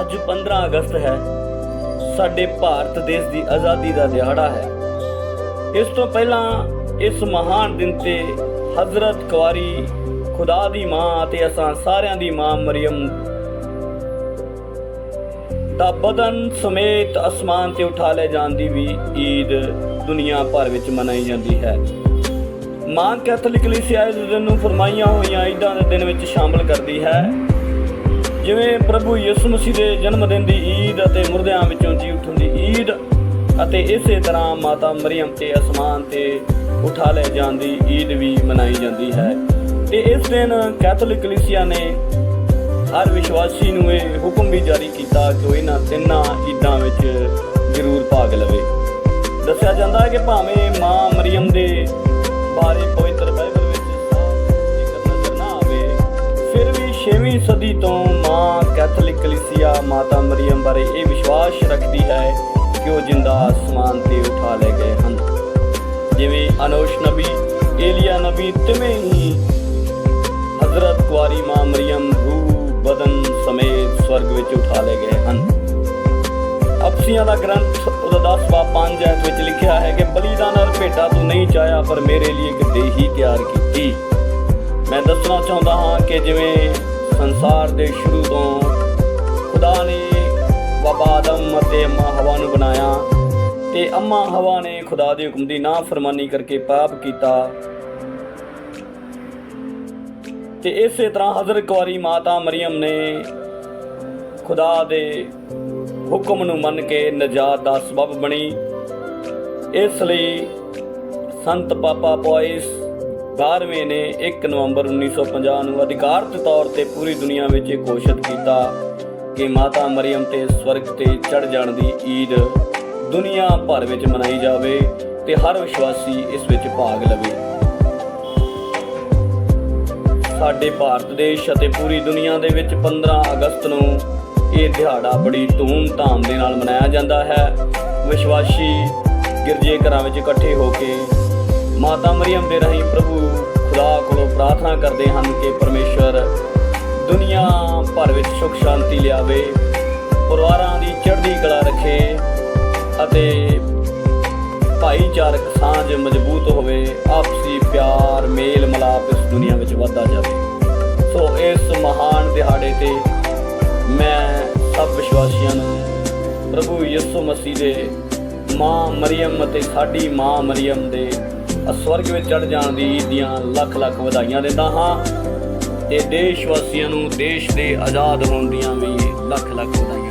ਅੱਜ 15 ਅਗਸਤ ਹੈ। ਸਾਡੇ ਭਾਰਤ ਦੇਸ਼ ਦੀ ਆਜ਼ਾਦੀ ਦਾ ਦਿਹਾੜਾ ਹੈ। ਇਸ ਤੋਂ ਪਹਿਲਾਂ ਇਸ ਮਹਾਨ ਦਿਨ ਤੇ ਹਜ਼ਰਤ ਕੁਆਰੀ ਖੁਦਾ ਦੀ ਮਾਂ ਅਤੇ ਅਸਾਂ ਸਾਰਿਆਂ ਦੀ ਮਾਂ ਮਰੀਮ ਦਾ ਬਦਨ ਸਮੇਤ ਅਸਮਾਨ ਤੇ ਉਠਾ ਲੈ ਜਾਣ ਦੀ ਵੀ ਈਦ ਦੁਨੀਆ ਭਰ ਵਿੱਚ ਮਨਾਈ ਜਾਂਦੀ ਹੈ। ਮਾਂ ਕੈਥੋਲਿਕ ਕਲੀਸਿਆ ਇਸ ਦਿਨ ਨੂੰ ਫਰਮਾਈਆਂ ਹੋਈਆਂ ਈਦਾਂ ਦੇ ਦਿਨ ਵਿੱਚ ਸ਼ਾਮਲ ਕਰਦੀ ਹੈ। ਜਿਵੇਂ ਪ੍ਰਭੂ ਯਿਸੂ ਮਸੀਹ ਦੇ ਜਨਮ ਦਿਨ ਦੀ ਈਦ ਅਤੇ ਮੁਰਦਿਆਂ ਵਿੱਚੋਂ ਜੀ ਉੱਠਣ ਦੀ ਈਦ ਅਤੇ ਇਸੇ ਤਰ੍ਹਾਂ ਮਾਤਾ ਮਰੀਮ ਤੇ ਅਸਮਾਨ ਤੇ ਉਠਾ ਲੈ ਜਾਣ ਦੀ ਈਦ ਵੀ ਮਨਾਈ ਜਾਂਦੀ ਹੈ। ਤੇ ਇਸ ਦਿਨ ਕੈਥੋਲਿਕ ਕਲੀਸਿਆ ਨੇ ਹਰ ਵਿਸ਼ਵਾਸੀ ਨੂੰ ਇਹ ਹੁਕਮ ਵੀ ਜਾਰੀ ਕੀਤਾ ਕਿ ਉਹ ਇਹਨਾਂ ਤਿੰਨਾਂ ਈਦਾਂ ਵਿੱਚ ਜ਼ਰੂਰ ਭਾਗ ਲਵੇ। ਦੱਸਿਆ ਜਾਂਦਾ ਹੈ ਕਿ ਭਾਵੇਂ ਮਾਂ ਮਰੀਮ ਦੇ ਬਾਰੇ 8ਵੀਂ ਸਦੀ ਤੋਂ ਮਾਂ ਕੈਥੋਲਿਕ ਕਲੀਸਿਆ ਮਾਤਾ ਮਰੀਮ ਬਾਰੇ ਇਹ ਵਿਸ਼ਵਾਸ ਰੱਖਦੀ ਹੈ ਕਿ ਉਹ ਜਿੰਦਾ ਆਸਮਾਨ ਤੇ ਉਠਾ ਲਏ ਗਏ ਹਨ। ਜਿਵੇਂ ਅਨੋਸ਼ ਨਬੀ, ਏਲੀਆ ਨਬੀ ਤਿਵੇਂ ਹੀ ਹਜ਼ਰਤ ਕੁਆਰੀ ਮਾਂ ਮਰੀਮ ਰੂਹ ਬਦਨ ਸਮੇਤ ਸਵਰਗ ਵਿੱਚ ਉਠਾ ਲਏ ਗਏ ਹਨ। ਅਪਸੀਆਂ ਦਾ ਗ੍ਰੰਥ ਉਹਦਾ 10 ਬਾਬ 5 ਐਤ ਵਿੱਚ ਲਿਖਿਆ ਹੈ ਕਿ ਬਲੀਦਾਨ ਅਰ ਭੇਟਾ ਤੂੰ ਨਹੀਂ ਚਾਇਆ ਪਰ ਮੇਰੇ ਲਈ ਇੱਕ ਦੇਹੀ ਤਿਆਰ ਕੀਤੀ। ਮੈਂ ਦੱਸਣਾ ਚਾਹੁੰਦਾ ਹਾਂ ਕਿ ਜਿਵੇਂ ਸੰਸਾਰ ਦੇ ਸ਼ੁਰੂ ਤੋਂ ਖੁਦਾ ਨੇ ਬਾਬਾ ਆਦਮ ਅਤੇ ਅੰਮਾ ਹਵਾ ਨੂੰ ਬਣਾਇਆ ਤੇ ਅੰਮਾ ਹਵਾ ਨੇ ਖੁਦਾ ਦੇ ਹੁਕਮ ਦੀ ਨਾਫਰਮਾਨੀ ਕਰਕੇ ਪਾਪ ਕੀਤਾ। ਤੇ ਇਸੇ ਤਰ੍ਹਾਂ ਹਜ਼ਰਤ ਕੁਆਰੀ ਮਾਤਾ ਮਰੀਮ ਨੇ ਖੁਦਾ ਦੇ ਹੁਕਮ ਨੂੰ ਮੰਨ ਕੇ ਨਜਾਤ ਦਾ ਸਬਬ ਬਣੀ। ਇਸ ਲਈ ਸੰਤ ਪਾਪਾ ਪੋਇਸ 12ਵੇਂ ਨੇ 1 ਨਵੰਬਰ 1950 ਨੂੰ ਅਧਿਕਾਰਤ ਤੌਰ ਤੇ ਪੂਰੀ ਦੁਨੀਆ ਵਿੱਚ ਇਹ ਘੋਸ਼ਿਤ ਕੀਤਾ ਕਿ ਮਾਤਾ ਮਰੀਮ ਤੇ ਸਵਰਗ ਤੇ ਚੜ ਜਾਣ ਦੀ ਈਦ ਦੁਨੀਆ ਭਰ ਵਿੱਚ ਮਨਾਈ ਜਾਵੇ ਤੇ ਹਰ ਵਿਸ਼ਵਾਸੀ ਇਸ ਵਿੱਚ ਭਾਗ ਲਵੇ। ਸਾਡੇ ਭਾਰਤ ਦੇਸ਼ ਅਤੇ ਪੂਰੀ ਦੁਨੀਆ ਦੇ ਵਿੱਚ 15 ਅਗਸਤ ਨੂੰ ਇਹ ਦਿਹਾੜਾ ਬੜੀ ਧੂਮ-ਧਾਮ ਦੇ ਨਾਲ ਮਨਾਇਆ ਜਾਂਦਾ ਹੈ। ਵਿਸ਼ਵਾਸੀ ਗਿਰਜੇ ਘਰਾਂ ਵਿੱਚ ਇਕੱਠੇ ਹੋ ਕੇ ਮਾਤਾ ਮਰੀਮ ਦੇ ਰਾਹੀਂ ਪ੍ਰਭੂ ਖੁਦਾ ਕੋਲੋਂ ਪ੍ਰਾਰਥਨਾ ਕਰਦੇ ਹਨ ਕਿ ਪਰਮੇਸ਼ਵਰ ਦੁਨੀਆ ਭਰ ਵਿੱਚ ਸੁਖ ਸ਼ਾਂਤੀ ਲਿਆਵੇ, ਪਰਿਵਾਰਾਂ ਦੀ ਚੜ੍ਹਦੀ ਕਲਾ ਰੱਖੇ ਅਤੇ ਭਾਈਚਾਰਕ ਸਾਂਝ ਮਜ਼ਬੂਤ ਹੋਵੇ, ਆਪਸੀ ਪਿਆਰ ਮੇਲ ਮਲਾਪ ਇਸ ਦੁਨੀਆ ਵਿੱਚ ਵਧਦਾ ਜਾਵੇ। ਸੋ ਇਸ ਮਹਾਨ ਦਿਹਾੜੇ ਤੇ ਮੈਂ ਸਭ ਵਿਸ਼ਵਾਸੀਆਂ ਨੂੰ ਪ੍ਰਭੂ ਯਿਸੂ ਮਸੀਹ ਦੇ ਮਾਂ ਮਰੀਮ ਅਤੇ ਸਾਡੀ ਮਾਂ ਮਰੀਮ ਦੇ ਸਵਰਗ ਵਿੱਚ ਚੜ ਜਾਣ ਦੀ ਦੀਆਂ ਲੱਖ ਲੱਖ ਵਧਾਈਆਂ ਦਿੰਦਾ ਹਾਂ ਤੇ ਦੇਸ਼ ਵਾਸੀਆਂ ਨੂੰ ਦੇਸ਼ ਦੇ ਆਜ਼ਾਦ ਹੋਣ ਦੀਆਂ ਵੀ ਲੱਖ ਲੱਖ ਵਧਾਈਆਂ